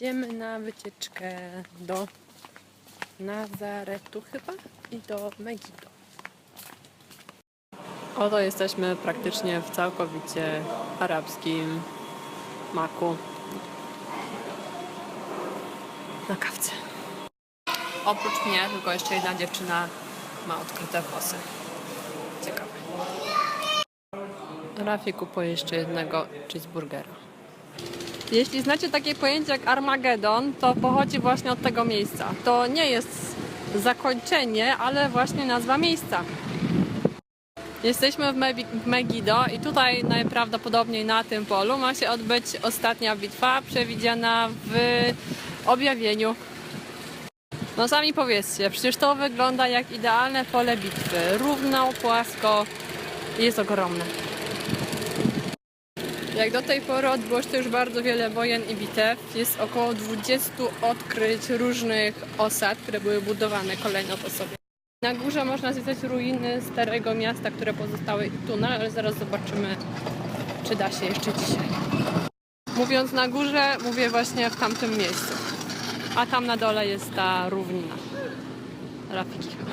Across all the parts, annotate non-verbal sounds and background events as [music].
Idziemy na wycieczkę do Nazaretu chyba i do Megido. Oto jesteśmy praktycznie w całkowicie arabskim maku. Na kawce. Oprócz mnie tylko jeszcze jedna dziewczyna ma odkryte włosy. Ciekawe. Rafi kupuje jeszcze jednego cheeseburgera. Jeśli znacie takie pojęcie jak Armagedon, to pochodzi właśnie od tego miejsca. To nie jest zakończenie, ale właśnie nazwa miejsca. Jesteśmy w, Megiddo i tutaj najprawdopodobniej na tym polu ma się odbyć ostatnia bitwa przewidziana w objawieniu. No sami powiedzcie, przecież to wygląda jak idealne pole bitwy. Równo, płasko i jest ogromne. Jak do tej pory odbyło się już bardzo wiele wojen i bitew. Jest około 20 odkryć różnych osad, które były budowane kolejno po sobie. Na górze można zwiedzać ruiny starego miasta, które pozostały i tunel, ale zaraz zobaczymy, czy da się jeszcze dzisiaj. Mówiąc na górze, mówię właśnie w tamtym miejscu. A tam na dole jest ta równina. Rafi kicha.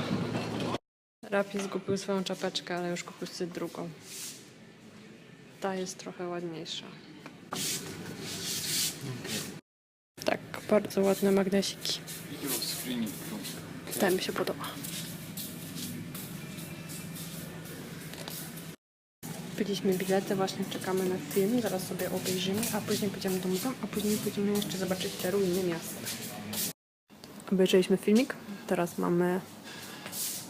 Rafi zgubił swoją czapeczkę, ale już kupił sobie drugą. Ta jest trochę ładniejsza. Tak, bardzo ładne magnesiki. Ten mi się podoba. Kupiliśmy bilety, właśnie czekamy na film, zaraz sobie obejrzymy, a później pójdziemy do muzeum, a później pójdziemy jeszcze zobaczyć te ruiny miasta. Obejrzeliśmy filmik, teraz mamy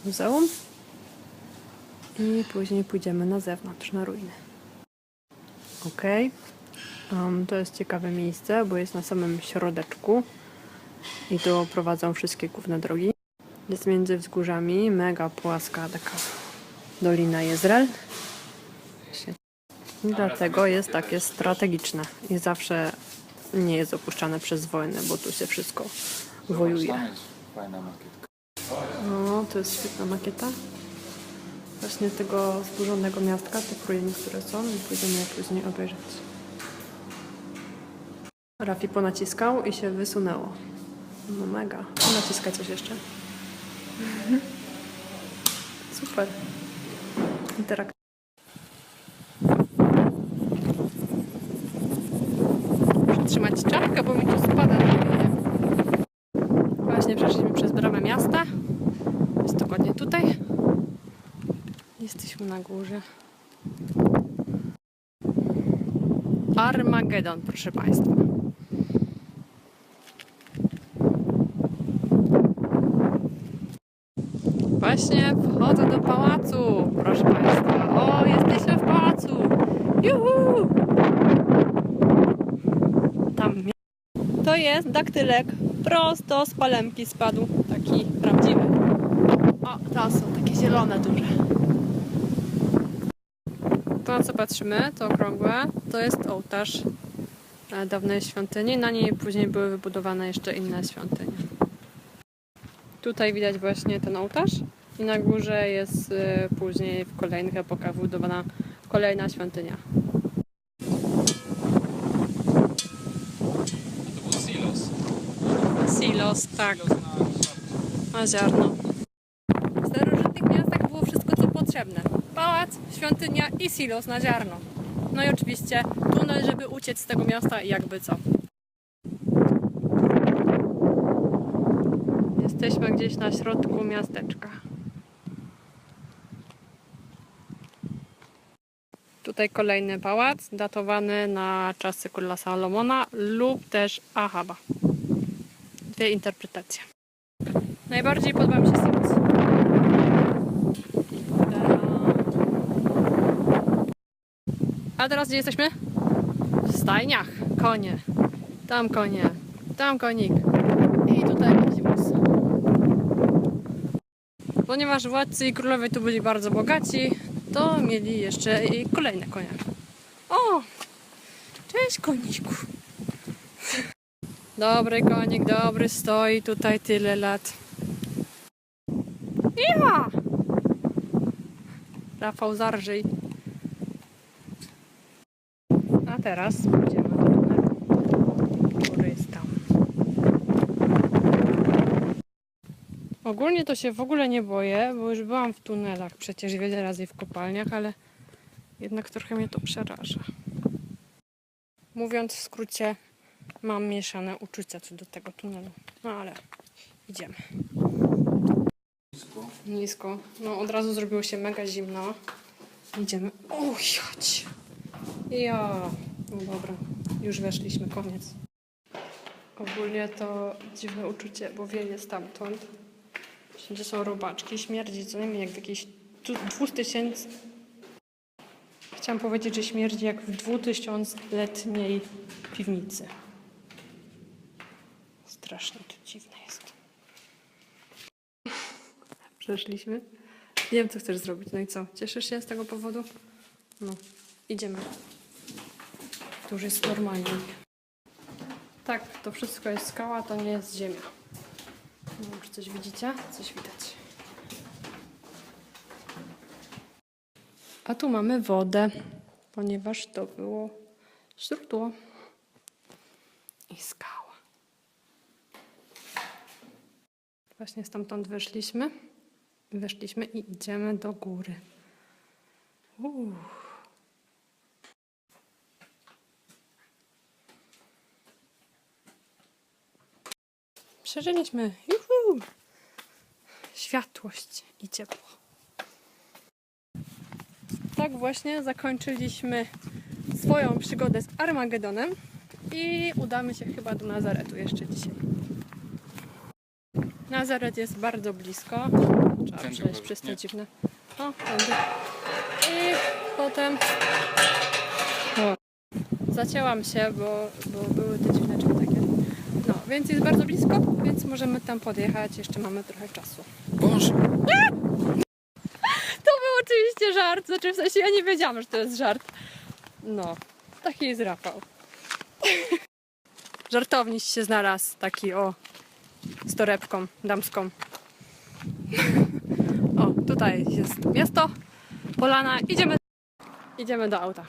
muzeum i później pójdziemy na zewnątrz, na ruiny. Ok. Um, to jest ciekawe miejsce, bo jest na samym środeczku i tu prowadzą wszystkie główne drogi. Jest między wzgórzami mega płaska taka dolina. I dlatego jest takie strategiczne i zawsze nie jest opuszczane przez wojnę, bo tu się wszystko wojuje. No, to jest świetna makieta. Właśnie tego zburzonego miastka, tych ruin, które są i pójdziemy je później obejrzeć. Rafi ponaciskał i się wysunęło. No mega. Naciskaj coś jeszcze. Super. Interak. Muszę trzymać czapkę, bo mi tu spada. Właśnie przeszliśmy przez bramę miasta. Jest dokładnie tutaj. Jesteśmy na górze. Armagedon, proszę Państwa. Właśnie wchodzę do pałacu, proszę Państwa. O, jesteśmy w pałacu. Juhu! Tam to jest daktylek. Prosto z palemki spadł. Taki prawdziwy. O, tam są takie zielone duże. To na co patrzymy, to okrągłe, to jest ołtarz e, dawnej świątyni. Na niej później były wybudowane jeszcze inne świątynie. Tutaj widać właśnie ten ołtarz i na górze jest e, później w kolejnych epokach wybudowana kolejna świątynia. To był silos. Silos, tak. Na ziarno. W starożytnych miastach było wszystko, co potrzebne. Świątynia i silos na ziarno. No i oczywiście tunel, żeby uciec z tego miasta i jakby co. Jesteśmy gdzieś na środku miasteczka. Tutaj kolejny pałac, datowany na czasy króla Salomona lub też Ahaba. Dwie interpretacje. Najbardziej podoba mi się Sims. A teraz gdzie jesteśmy? W stajniach. Konie. Tam konie. Tam konik. I tutaj wóz. Ponieważ władcy i królowie tu byli bardzo bogaci, to mieli jeszcze i kolejne konie. O! Cześć koniku. Dobry konik, dobry, stoi tutaj tyle lat. Iwa! Rafał zarżyj teraz pójdziemy do tunelu, który jest tam. Ogólnie to się w ogóle nie boję, bo już byłam w tunelach przecież wiele razy w kopalniach, ale jednak trochę mnie to przeraża. Mówiąc w skrócie, mam mieszane uczucia co do tego tunelu. No ale idziemy. Nisko. Nisko. No od razu zrobiło się mega zimno. Idziemy. O, jadź. Ja. No dobra, już weszliśmy, koniec. Ogólnie to dziwne uczucie, bo wieje stamtąd. Wszędzie są robaczki, śmierdzi co najmniej jak w jakiejś dwutysięcy... Chciałam powiedzieć, że śmierdzi jak w dwutysiącletniej piwnicy. Strasznie to dziwne jest. Przeszliśmy. Nie wiem, co chcesz zrobić. No i co? Cieszysz się z tego powodu? No, idziemy. To już jest normalnie. Tak, to wszystko jest skała, to nie jest ziemia. Nie wiem, czy coś widzicie? Coś widać. A tu mamy wodę, ponieważ to było źródło i skała. Właśnie stamtąd wyszliśmy. Weszliśmy i idziemy do góry. Uuu. Przeżyliśmy. Juhu! Światłość i ciepło. Tak właśnie zakończyliśmy swoją przygodę z Armagedonem i udamy się chyba do Nazaretu jeszcze dzisiaj. Nazaret jest bardzo blisko. Trzeba Tędy przejść przez te nie? dziwne. O, tędy. I potem. O, zacięłam się, bo, bo były te dziwne drzwi takie. Więc jest bardzo blisko, więc możemy tam podjechać. Jeszcze mamy trochę czasu. Boże! [laughs] To był oczywiście żart, znaczy w sensie ja nie wiedziałam, że to jest żart. No, taki jest Rafał. [laughs] Żartowniś się znalazł, taki o, z torebką damską. [laughs] O, tutaj jest miasto, polana, idziemy, idziemy do auta.